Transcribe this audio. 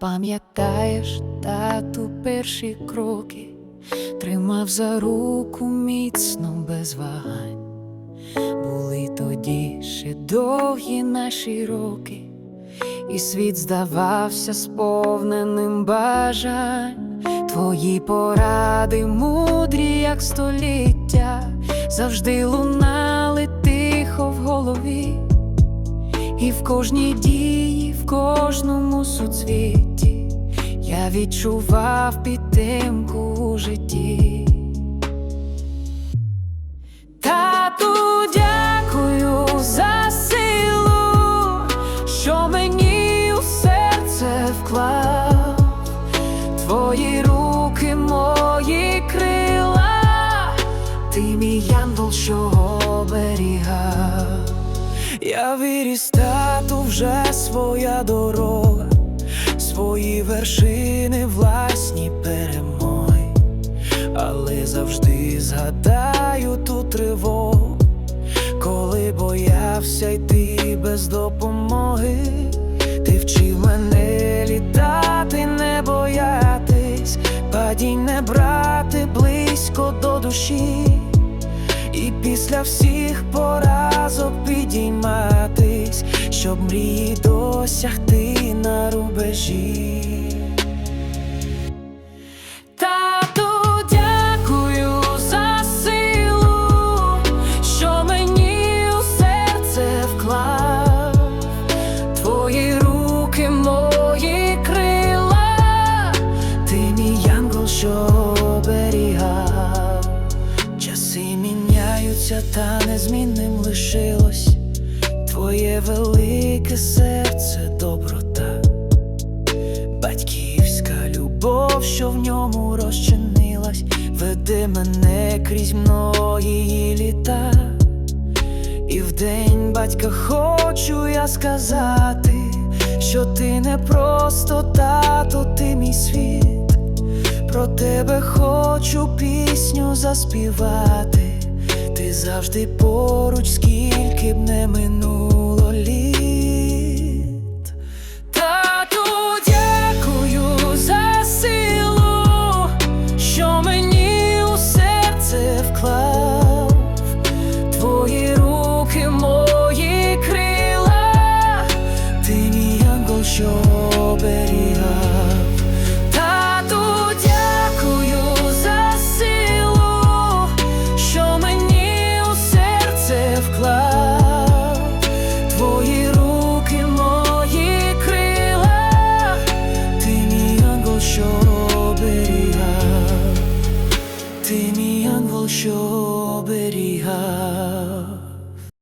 Пам'ятаєш тату перші кроки, тримав за руку міцно без вагань. Були тоді ще довгі наші роки, і світ здавався сповненим бажань. Твої поради мудрі, як століття, завжди лунали тихо в голові. І в кожній дії, в кожному суцвіті я відчував підтримку у житті. Тату, дякую за силу, що мені у серце вклав. Твої руки, мої крила, ти мій янгол, що оберігав. Я виріс тату, вже своя дорога, свої вершини, власні перемоги, але завжди згадаю ту тривогу, коли боявся йти без допомоги. Ти вчив мене літати, не боятись, падінь не брати близько до душі. І після всіх поразок підійматись, щоб мрії досягти на рубежі. Та незмінним лишилось. Твоє велике серце, доброта, що в ньому розчинилась, веде мене крізь многії літа. І в день батька хочу я сказати, що ти не просто тато, ти мій світ. Про тебе хочу пісню заспівати. Ти завжди поруч, скільки б не минуло show how